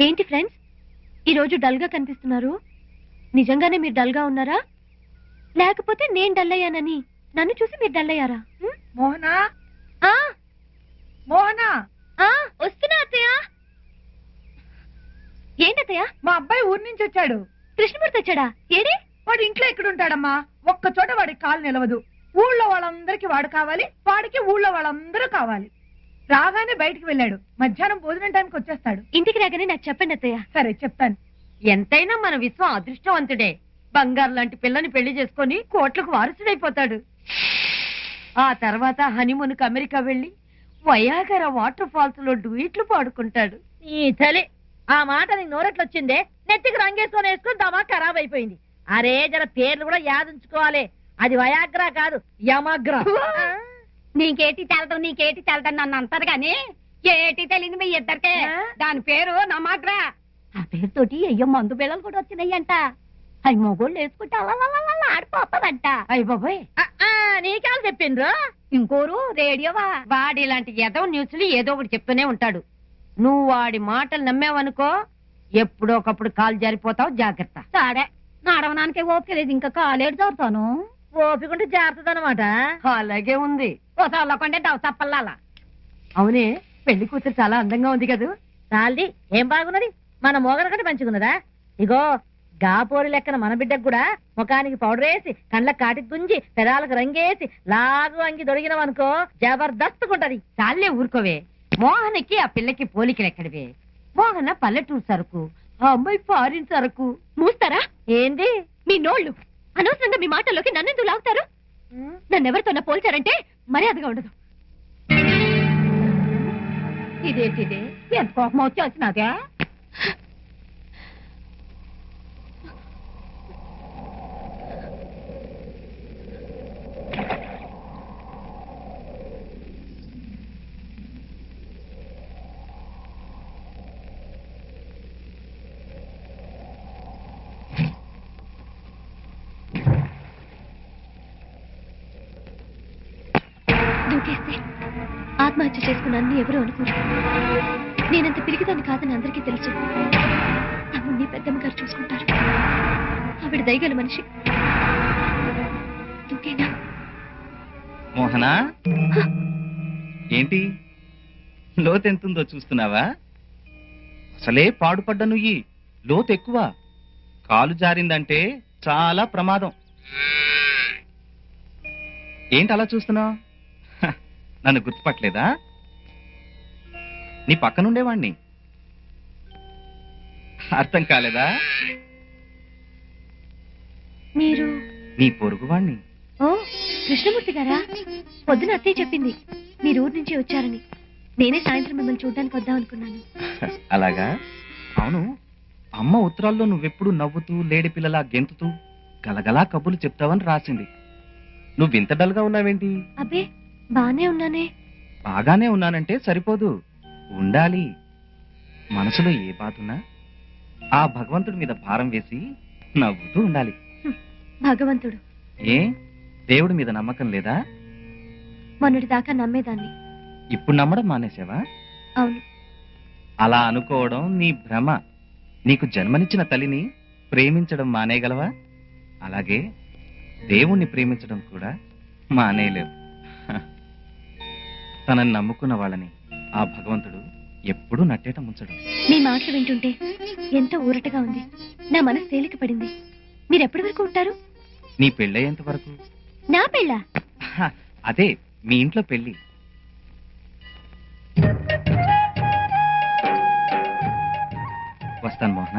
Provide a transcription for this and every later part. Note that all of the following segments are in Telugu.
ఏంటి ఫ్రెండ్స్? ఈ రోజు డల్గా కనిపిస్తున్నారు? నిజంగానే మీరు డల్గా ఉన్నారా? లేకపోతే నేను డల్ అయ్యానని నన్ను చూసి మీరు డల్ అయ్యారా? మోహనా? ఆ, మోహనా? ఆ, వస్తున్నా అత్తయ్య! ఏంటత్తయ్య? మా అబ్బాయి ఊరి నుంచి వచ్చాడు. కృష్ణమూర్తి వచ్చాడా? ఏడి? వాడు ఇంట్లో ఎక్కడ ఉంటాడమ్మా ఒక్క చోట వాడికి కాలు నిలవదు. ఊళ్ళో వాళ్ళందరికీ వాడు కావాలి వాడికి ఊళ్ళో వాళ్ళందరూ కావాలి. రాగానే బయటికి వెళ్ళాడు. మధ్యాహ్నం భోజనం టైంకి వచ్చేస్తాడు. ఇంటికి రాగానే నాకు చెప్పండి అత్తయ్య. సరే చెప్తాను. ఎంతైనా మన విశ్వం అదృష్టవంతుడే. బంగారు లాంటి పిల్లని పెళ్ళి చేసుకొని కోట్లకు వారసుడైపోతాడు. ఆ తర్వాత హనీమూన్కి అమెరికా వెళ్ళి వయాగర వాటర్ ఫాల్స్లో డూయిట్లు పాడుకుంటాడు. ఈ ఆ మాట నీకు నోరెట్లొచ్చిందే? నెత్తికి రంగేసుకొని వేసుకుని దమా ఖరాబ్ అయిపోయింది. అరే జర పేర్లు కూడా యాదించుకోవాలి. అది వయాగ్రా కాదు యమగ్రా. నీకేటి తెలటం నీకేటి తెలటం నన్ను అంటారు గాని ఏటి తెలియదు మీ ఇద్దరికే. దాని పేరు నమాగ్రా. ఆ పేరుతోటి అయ్యో మందు బిళ్ళలు కూడా వచ్చినాయంట. అవి మొగోళ్ళు వేసుకుంటే అలా ఆడిపోతుందంట అయ్య బాబోయ్. నీకేళ్ళు చెప్పిండ్రు? ఇంకోరు రేడియోవా. వాడి ఇలాంటి ఏదో న్యూస్లు ఏదో ఒకటి చెప్తూనే ఉంటాడు. నువ్వు వాడి మాటలు నమ్మావనుకో ఎప్పుడో ఒకప్పుడు కాలు జారిపోతావు జాగ్రత్త. సాడే నడవనానికే ఓపిక లేదు ఇంకా కాలేడు చదువుతాను ఓపికంటే జాగ్రత్త అనమాట అలాగే ఉంది. ఓ చల్లకుంటే డవ్ తప్పల్లాలా అవునే పెళ్ళి కూతురు చాలా అందంగా ఉంది కదూ. చాలది ఏం బాగున్నది? మన మోగన కంటే మంచిగున్నదా? ఇగో గాపోరి లెక్కన మన బిడ్డకు కూడా ముఖానికి పౌడర్ వేసి కళ్ళకి కాటికి గుంజి పెదాలకు రంగేసి లాగు అంగి దొరికినాం అనుకో జబర్దస్తుకుంటది. చాలే ఊరుకోవే. మోహన్కి ఆ పిల్లకి పోలికలు ఎక్కడివే మోహన పల్లెటూరు సరుకు ఆ అమ్మాయి ఫారిన్ సరుకు. మూస్తారా? ఏంది? మీ నోళ్ళు. అనవసరంగా మీ మాటల్లోకి నన్నెందుకు లాగుతారు? నన్నెవరితోనా పోల్చారంటే మర్యాదగా ఉండదు. ఇదేంటిదే? ఎంత కోపం వచ్చి వచ్చినాదే ఆత్మహత్య చేసుకున్నానని ఎవరు అనుకోరు. నేనంత పిరిగిదాన్ని కాదని అందరికీ తెలుసు. తమ్ముడిని పెద్దమ్మ గారు చూసుకుంటారు. ఆవిడ దయగల మనిషి. మోహనా? ఏంటి? లోతెంతుందో చూస్తున్నావా? అసలే పాడుపడ్డ నుయ్యి. లోతు ఎక్కువ కాలు జారిందంటే చాలా ప్రమాదం. ఏంటి అలా చూస్తున్నావు? నన్ను గుర్తుపట్టలేదా? నీ పక్కనుండేవాణ్ణి. అర్థం కాలేదా? మీరు? నీ పొరుగువాణ్ణి. ఓ కృష్ణమూర్తి గారా? పొద్దున అత్తయ్య చెప్పింది. మీరు ఊరు నుంచి వచ్చారని. నేనే సాయంత్రం మిమ్మల్ని చూడడానికి వద్దాం అనుకున్నాను. అలాగా? అవును. అమ్మ ఉత్తరాల్లో నువ్వెప్పుడు నవ్వుతూ లేడి పిల్లలా గెంతుతూ గలగలా కబుర్లు చెప్తావని రాసింది. నువ్వింత డల్గా ఉన్నావేంటి? అబ్బే బానే ఉన్నానే. బాగానే ఉన్నానంటే సరిపోదు. ఉండాలి. మనసులో ఏ బాధ ఉన్నా ఆ భగవంతుడి మీద భారం వేసి నవ్వుతూ ఉండాలి. భగవంతుడు. ఏ? దేవుడి మీద నమ్మకం లేదా? మొన్నటి దాకా నమ్మేదాన్ని. ఇప్పుడు నమ్మడం మానేసావా? అవును. అలా అనుకోవడం నీ భ్రమ. నీకు జన్మనిచ్చిన తల్లిని ప్రేమించడం మానేయగలవా? అలాగే దేవుణ్ణి ప్రేమించడం కూడా మానేయలేవు. తనని నమ్ముకున్న వాళ్ళని ఆ భగవంతుడు ఎప్పుడూ నట్టేట ముంచడు. మీ మాటలు వింటుంటే ఎంతో ఊరటగా ఉంది. నా మనసు తేలిక పడింది. మీరు ఎప్పటి వరకు ఉంటారు? నీ పెళ్ళయ్యేంత వరకు? నా పెళ్ళా? అదే మీ ఇంట్లో పెళ్ళి వస్తాను మోహన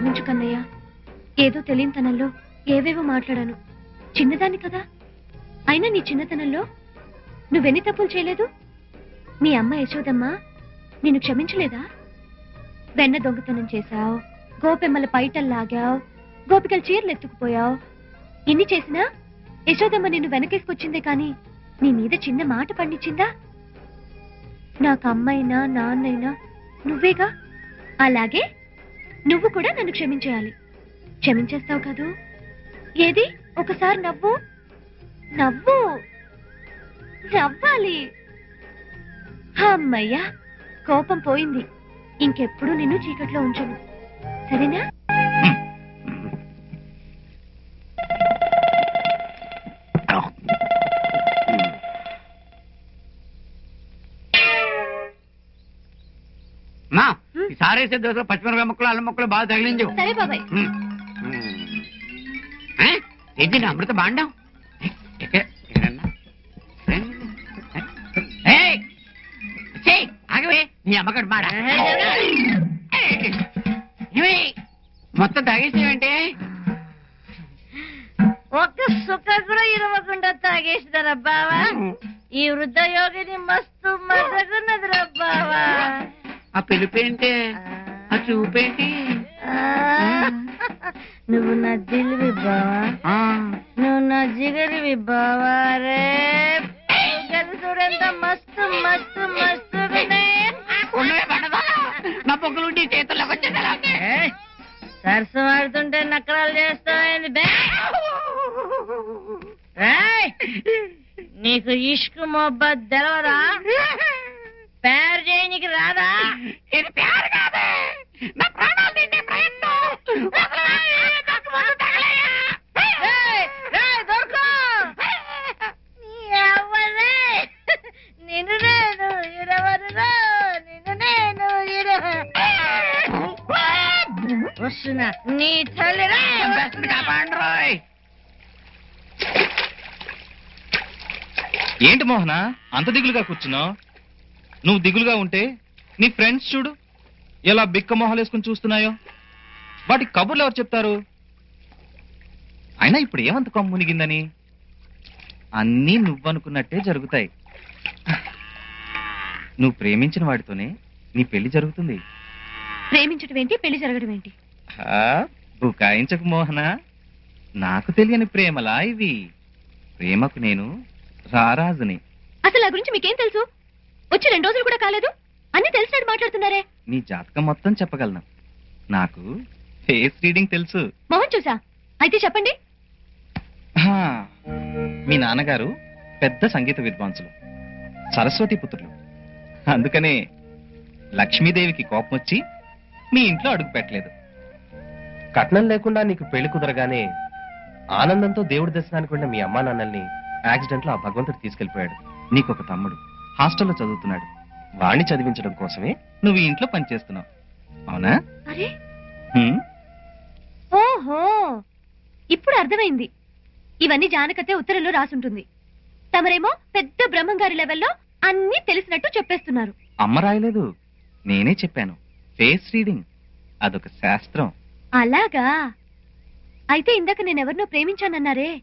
క్షమించు కన్నయ్య. ఏదో తెలియనితనంలో ఏవేవో మాట్లాడాను. చిన్నదాన్ని కదా? అయినా నీ చిన్నతనంలో నువ్వెన్ని తప్పులు చేయలేదు? మీ అమ్మ యశోదమ్మ నిన్ను క్షమించలేదా? వెన్న దొంగతనం చేశావు. గోపెమ్మల పైటలు లాగావు. గోపికల చీరలు ఎత్తుకుపోయావు. ఇన్ని చేసినా యశోదమ్మ నిన్ను వెనకేసుకొచ్చిందే కాని నీ మీద చిన్న మాట పండించిందా? నాకు అమ్మైనా నాన్నైనా నువ్వేగా? అలాగే నువ్వు కూడా నన్ను క్షమించేయాలి. క్షమించేస్తావు కదూ? ఏది? ఒకసారి నవ్వు. నవ్వు. నవ్వాలి. అమ్మయ్యా కోపం పోయింది. ఇంకెప్పుడు నిన్ను చీకట్లో ఉంచను. సరేనా? ఈ సారేసే దోశ పచ్చిమిరపకాయ ముక్కలు అల్లం ముక్కలు బాగా తగిలించు. సరే బాబాయ్? ఏంటి నా అమృత బాండం ఆగవే నీ మాడ? మొత్తం తాగేసేవంటే? ఒక్క సుఖ కూడా ఇరవకుండా తాగేసినారా బావా? ఈ వృద్ధ యోగిని మస్తు మజగున్నది రా బావా? ఆ పిలుపేంటి ఆ చూపేంటి నువ్వు నా దిల్వి బావా. నువ్వు నా జిగరివి బావా రే చూడెంత మస్తు మస్తు మస్తు? నా చేతుల్లోకి వచ్చేది అలాగే. సరసం ఆడుతుంటే బే ఏయ్! నీకు ఇష్కు మొబ్బత్ తెలవదా పేరు చేయనికి రాదా? ఇది ప్యారు కాదే. నా ప్రాణాలు తింటే ప్రయత్నం. నిన్ను నేను ఇరవరులో, నిన్ను నేను ఇరవ వస్తున్నా నీ తల్లిరా. ఏంటి మోహన? అంత దిగులుగా కూర్చున్నావు? నువ్వు దిగులుగా ఉంటే నీ ఫ్రెండ్స్ చూడు ఎలా బిక్క మొహాలు వేసుకుని చూస్తున్నాయో. వాటికి కబుర్లు ఎవరు చెప్తారు? అయినా ఇప్పుడు ఏమంత కొమ్ము మునిగిందని? అన్నీ నువ్వనుకున్నట్టే జరుగుతాయి. నువ్వు ప్రేమించిన వాడితోనే నీ పెళ్ళి జరుగుతుంది. ప్రేమించడం ఏంటి? పెళ్ళి జరగడం ఏంటి? ఆ, బుకాయించకు మోహన. నాకు తెలియని ప్రేమలా ఇవి. ప్రేమకు నేను రారాజుని. అసలు ఆ గురించి మీకేం తెలుసు? వచ్చి రెండు రోజులు కూడా కాలేదు? అన్ని తెలిసినట్టు మాట్లాడుతున్నారే. నీ జాతకం మొత్తం చెప్పగలను. నాకు ఫేస్ రీడింగ్ తెలుసు. మొహం చూసా? అయితే చెప్పండి. హా, మీ నాన్నగారు పెద్ద సంగీత విద్వాంసులు సరస్వతి పుత్రులు. అందుకనే లక్ష్మీదేవికి కోపం వచ్చి మీ ఇంట్లో అడుగు పెట్టలేదు. కట్నం లేకుండా నీకు పెళ్ళి కుదరగానే ఆనందంతో దేవుడి దర్శనానికి వెళ్ళిన మీ అమ్మా నాన్నల్ని యాక్సిడెంట్లో ఆ భగవంతుడు తీసుకెళ్ళిపోయాడు నీకు ఒక తమ్ముడు. హాస్టల్లో చదువుతున్నాడు. వాణ్ణి చదివించడం కోసమే నువ్వు ఈ ఇంట్లో పనిచేస్తున్నావు. అవునా? అరే! హ్మ్? ఓహో! ఇప్పుడు అర్థమైంది. ఇవన్నీ జానకతే ఉత్తరంలో రాసుంటుంది. తమరేమో పెద్ద బ్రహ్మంగారి లెవెల్లో అన్ని తెలిసినట్టు చెప్పేస్తున్నారు. అమ్మ రాయలేదు. నేనే చెప్పాను. Face reading. అదొక శాస్త్రం. అలాగా? అయితే ఇందాక నేనెవరినో ప్రేమించానన్నారే.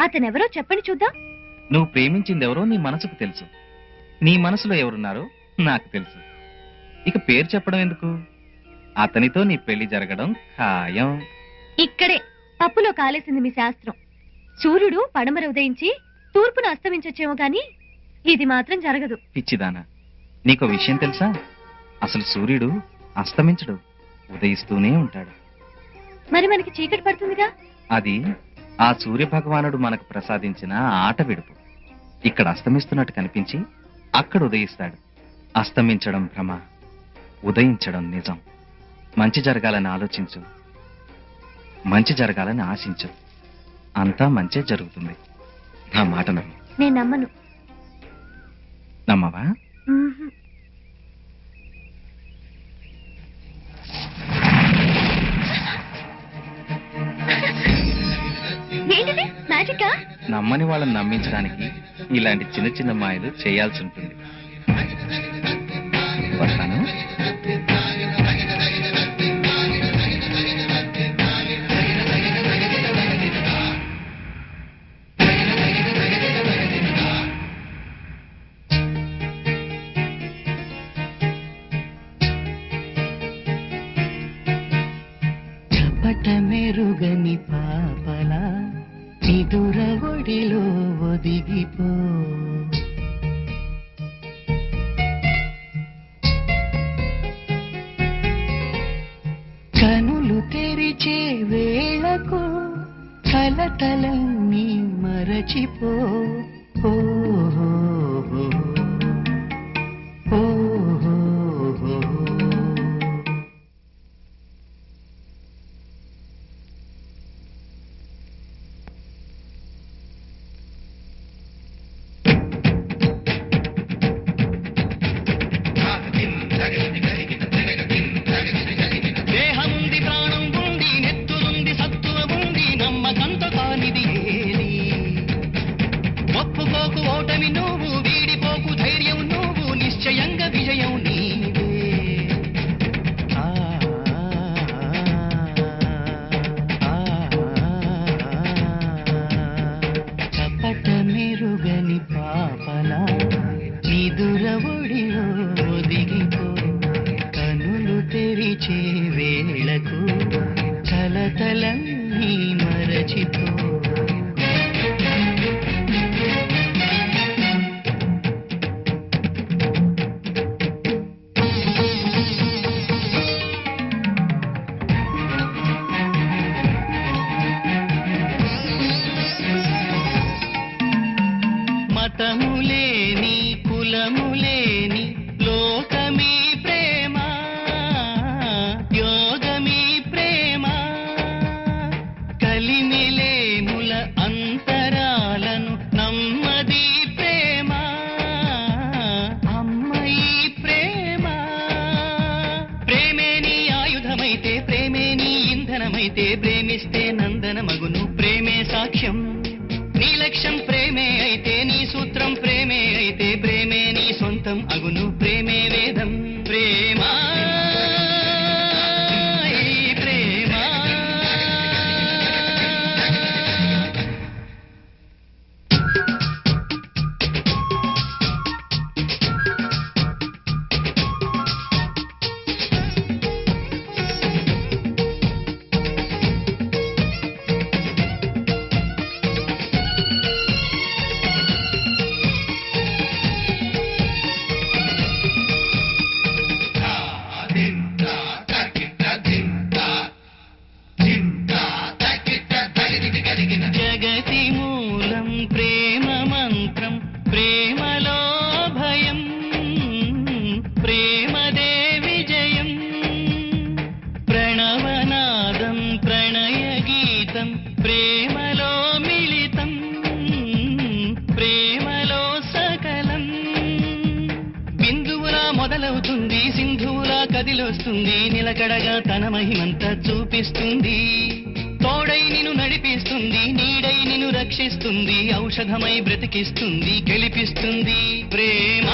అతనెవరో చెప్పండి చూద్దాం. నువ్వు ప్రేమించింది ఎవరో నీ మనసుకు తెలుసు. నీ మనసులో ఎవరున్నారో నాకు తెలుసు. ఇక పేరు చెప్పడం ఎందుకు? అతనితో నీ పెళ్ళి జరగడం ఖాయం. ఇక్కడే పప్పులో కాలేసింది మీ శాస్త్రం. సూర్యుడు పడమర ఉదయించి తూర్పున అస్తమించొచ్చేమో గాని ఇది మాత్రం జరగదు. పిచ్చిదానా నీకో విషయం తెలుసా? అసలు సూర్యుడు అస్తమించడు ఉదయిస్తూనే ఉంటాడు. మరి మనకి చీకటి పడుతుందిగా? అది ఆ సూర్య భగవానుడు మనకు ప్రసాదించిన ఆట విడుపు. ఇక్కడ అస్తమిస్తున్నట్టు కనిపించి అక్కడ ఉదయిస్తాడు. అస్తమించడం భ్రమ ఉదయించడం నిజం. మంచి జరగాలని ఆలోచించు. మంచి జరగాలని ఆశించు. అంతా మంచే జరుగుతుంది. నా మాట నమ్ము. నేను నమ్మను. నమ్మవా? మ్మ్హ్. ఏంటిది? మ్యాజికా? నమ్మని వాళ్ళని నమ్మించడానికి ఇలాంటి చిన్న చిన్న మాయలు చేయాల్సి ఉంటుంది. de mi nubu నడిపిస్తుంది నిలకడగా తన మహిమంతా చూపిస్తుంది. తోడై నిన్ను నడిపిస్తుంది నీడై నిన్ను రక్షిస్తుంది ఔషధమై బ్రతికిస్తుంది గెలిపిస్తుంది ప్రేమ.